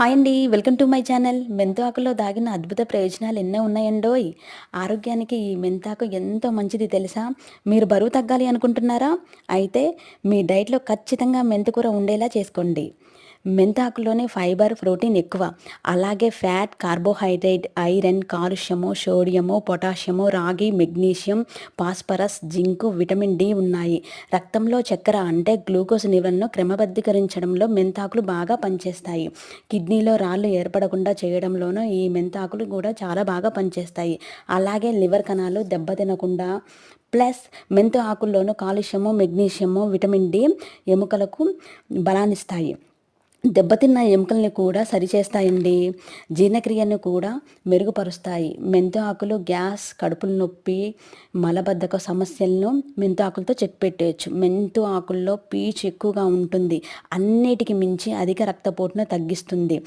Hi అండి. Welcome to my channel. మెంతాకులో దాగిన అద్భుత ప్రయోజనాలు ఎన్నో ఉన్నాయండోయ్? ఆరోగ్యానికి ఈ మెంతాకు ఎంతో మంచిది తెలుసా? మీరు బరువు తగ్గాలి అనుకుంటున్నారా? అయితే మీ డైట్లో ఖచ్చితంగా మెంతికూర ఉండేలా చేసుకోండి. మెంతాకులోనే ఫైబర్ ప్రోటీన్ ఎక్కువ. అలాగే ఫ్యాట్ కార్బోహైడ్రేట్ ఐరన్ కాలుష్యము సోడియము పొటాషియము రాగి magnesium phosphorus zinc vitamin D ఉన్నాయి. రక్తంలో చక్కెర అంటే గ్లూకోజ్ నివలను క్రమబద్ధీకరించడంలో మెంతాకులు బాగా పనిచేస్తాయి. కిడ్నీలో రాళ్ళు ఏర్పడకుండా చేయడంలోనూ ఈ మెంతాకులు కూడా చాలా బాగా పనిచేస్తాయి. అలాగే లివర్ కణాలు దెబ్బతినకుండా ప్లస్ మెంతు ఆకుల్లోనూ కాలుష్యము మెగ్నీషియము విటమిన్ డి ఎముకలకు బలాన్నిస్తాయి. దెబ్బతిన్న ఎముకల్ని కూడా సరిచేస్తాయండి. జీర్ణక్రియను కూడా మెరుగుపరుస్తాయి. మెంతు ఆకులు గ్యాస్ కడుపుల నొప్పి మలబద్ధక సమస్యలను మెంతు ఆకులతో చెక్ పెట్టేయచ్చు. మెంతు ఆకుల్లో పీచు ఎక్కువగా ఉంటుంది. అన్నిటికి మించి అధిక రక్తపోటును తగ్గిస్తుంది.